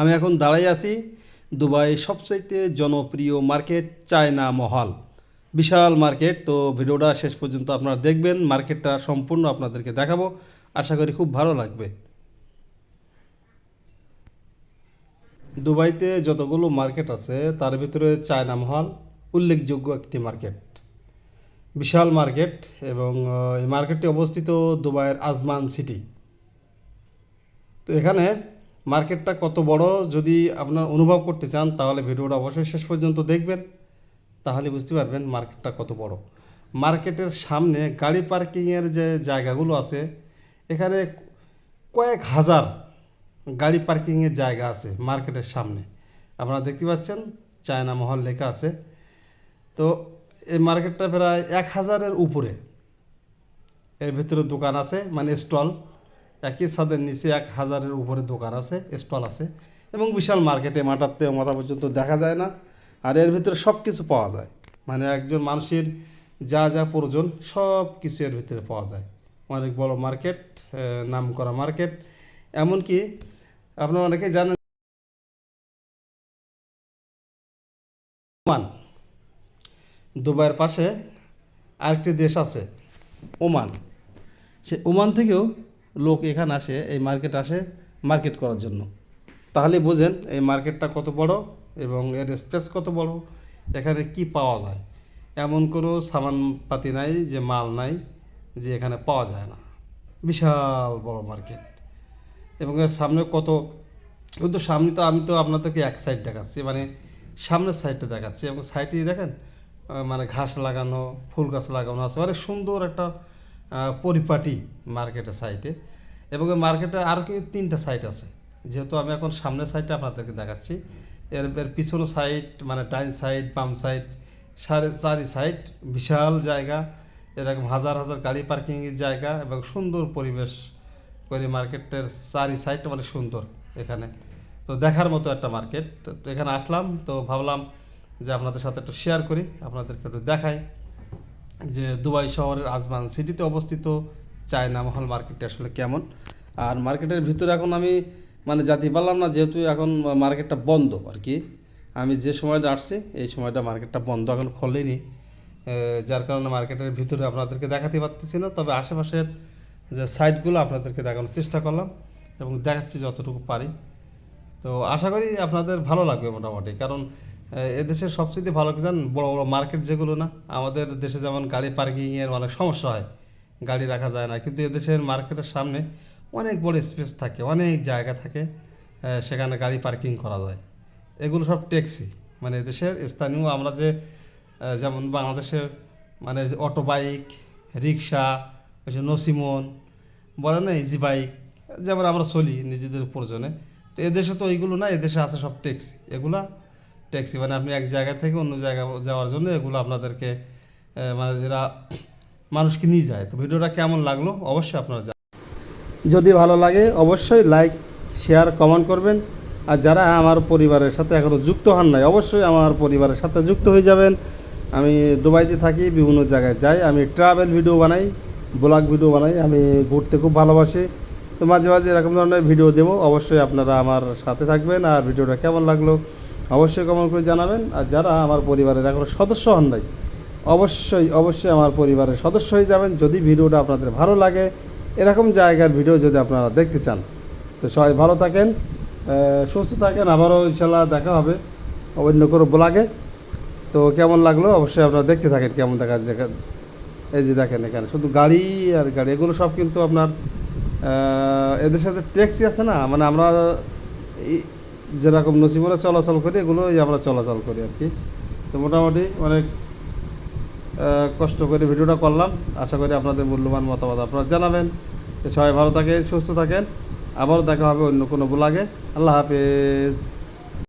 আমি এখন দাঁড়াই আছি দুবাই সবচাইতে জনপ্রিয় মার্কেট চায়না মহল। বিশাল মার্কেট, তো ভিডিওটা শেষ পর্যন্ত আপনারা দেখবেন, মার্কেটটা সম্পূর্ণ আপনাদেরকে দেখাবো। আশা করি খুব ভালো লাগবে। দুবাইতে যতগুলো মার্কেট আছে, তার ভিতরে চায়না মহল উল্লেখযোগ্য একটি মার্কেট। বিশাল মার্কেট এবং এই মার্কেটটি অবস্থিত দুবাইয়ের আজমান সিটি। তো এখানে মার্কেটটা কত বড় যদি আপনার অনুভব করতে চান, তাহলে ভিডিওটা অবশ্যই শেষ পর্যন্ত দেখবেন। তাহলে বুঝতে পারবেন মার্কেটটা কত বড়। মার্কেটের সামনে গাড়ি পার্কিংয়ের যে জায়গাগুলো আছে, এখানে কয়েক হাজার গাড়ি পার্কিংয়ের জায়গা আছে মার্কেটের সামনে। আপনারা দেখতে পাচ্ছেন, চায়না মহল লেখা আছে। তো এই মার্কেটটা প্রায় এক হাজারের উপরে। এর ভিতরে দোকান আছে মানে স্টল। একই ছাদের নিচে এক হাজারের উপরে দোকান আছে, স্টল আছে এবং বিশাল মার্কেটে মাথাতে মাথা পর্যন্ত দেখা যায় না। আর এর ভিতরে সব কিছু পাওয়া যায়। মানে একজন মানুষের যা যা প্রয়োজন সব কিছু এর ভিতরে পাওয়া যায়। অনেক বড় মার্কেট নাম করা মার্কেট। এমনকি আপনারা অনেকে জানেন ওমান। দুবাইয়ের পাশে আরেকটি দেশ আছে, ওমান। সে ওমান থেকেও লোক এখানে আসে, এই মার্কেট আসে মার্কেট করার জন্য। তাহলে বোঝেন এই মার্কেটটা কত বড় এবং এর স্পেস কত বড়, এখানে কি পাওয়া যায়? এমন কোনো সামানপাতি নাই যে মাল নাই যে এখানে পাওয়া যায় না। বিশাল বড় মার্কেট এবং এর সামনে কত, কিন্তু সামনে তো আমি তো আপনাদেরকে এক সাইড দেখাচ্ছি মানে সামনের সাইডটা দেখাচ্ছি। এবং সাইডে দেখেন মানে ঘাস লাগানো, ফুল গাছ লাগানো আছে। অনেক সুন্দর একটা পরিপাটি মার্কেটের সাইটে এবং এই মার্কেটে আরও কি তিনটা সাইট আছে। যেহেতু আমি এখন সামনের সাইডটা আপনাদেরকে দেখাচ্ছি, এর এর পিছনে সাইড মানে ডাইন সাইড বাম সাইড সাড়ে চারি সাইড বিশাল জায়গা। এরকম হাজার হাজার গাড়ি পার্কিংয়ের জায়গা এবং সুন্দর পরিবেশ করে মার্কেটের চারি সাইডটা মানে সুন্দর এখানে। তো দেখার মতো একটা মার্কেট তো এখানে আসলাম, তো ভাবলাম যে আপনাদের সাথে একটু শেয়ার করি, আপনাদেরকে একটু দেখাই। যে দুবাই শহরের আজমান সিটিতে অবস্থিত চায়না মহল মার্কেটটা আসলে কেমন? আর মার্কেটের ভিতরে এখন আমি মানে জাতি পারলাম না, যেহেতু এখন মার্কেটটা বন্ধ আর কি আমি যে সময়টা আসছি, এই সময়টা মার্কেটটা বন্ধ এখন খোলেনি। যার কারণে মার্কেটের ভিতরে আপনাদেরকে দেখাতে পারতেছি না, তবে আশেপাশের যে সাইটগুলো আপনাদেরকে দেখানোর চেষ্টা করলাম এবং দেখাচ্ছি যতটুকু পারি। তো আশা করি আপনাদের ভালো লাগবে মোটামুটি, কারণ এদেশের সবচেয়ে ভালো কি জানেন? বড় বড় মার্কেট যেগুলো না, আমাদের দেশে যেমন গাড়ি পার্কিংয়ের অনেক সমস্যা হয়। গাড়ি রাখা যায় না। কিন্তু এদেশের মার্কেটের সামনে অনেক বড় স্পেস থাকে, অনেক জায়গা থাকে সেখানে গাড়ি পার্কিং করা যায়। এগুলো সব ট্যাক্সি মানে দেশের স্থানীয় আমরা যে যেমন বাংলাদেশের মানে অটো বাইক রিক্সা ওই নসিমন, বলে না ইজি বাইক যেমন আমরা চলি নিজেদের প্রয়োজনে। তো এদেশে তো এইগুলো না, এদেশে আছে সব ট্যাক্সি এগুলা ট্যাক্সি মানে আপনি এক জায়গা থেকে অন্য জায়গা যাওয়ার জন্য এগুলো আপনাদেরকে মানে যারা মানুষকে নিয়ে যায়। তো ভিডিওটা কেমন লাগল? অবশ্যই আপনারা। যদি ভালো লাগে অবশ্যই লাইক, শেয়ার, কমেন্ট করবেন। আর যারা আমার পরিবারের সাথে এখনও যুক্ত হন নাই, অবশ্যই আমার পরিবারের সাথে যুক্ত হয়ে যাবেন। আমি দুবাইতে থাকি, বিভিন্ন জায়গায় যাই। আমি ট্রাভেল ভিডিও বানাই, ব্লগ ভিডিও বানাই। আমি ঘুরতে খুব ভালোবাসি। তো মাঝে মাঝে এরকম ধরনের ভিডিও দেবো। অবশ্যই আপনারা আমার সাথে থাকবেন। আর ভিডিওটা কেমন লাগল? অবশ্যই কমেন্ট করে জানাবেন। আর যারা আমার পরিবারের এখন সদস্য হন নাই, অবশ্যই অবশ্যই আমার পরিবারের সদস্য হয়ে যাবেন। যদি ভিডিওটা আপনাদের ভালো লাগে, এরকম জায়গার ভিডিও যদি আপনারা দেখতে চান, তো সবাই ভালো থাকেন সুস্থ থাকেন। আবারও ইনশাল্লাহ দেখা হবে অন্য কোনো ব্লগে। তো কেমন লাগল? অবশ্যই আপনারা দেখতে থাকেন কেমন দেখা দেখা এই যে দেখেন এখানে শুধু গাড়ি আর গাড়ি, এগুলো সব কিন্তু আপনার এদের সাথে ট্যাক্সি আছে না? মানে আমরা যেরকম নসিবরে চলাচল করি, এগুলোই আমরা চলাচল করি আর কি। তো মোটামুটি অনেক কষ্ট করে ভিডিওটা করলাম। আশা করি আপনাদের মূল্যবান মতামত আপনারা জানাবেন। সবাই ভালো থাকেন, সুস্থ থাকেন। আবারও দেখা হবে অন্য কোনো ব্লগে। আল্লাহ হাফেজ।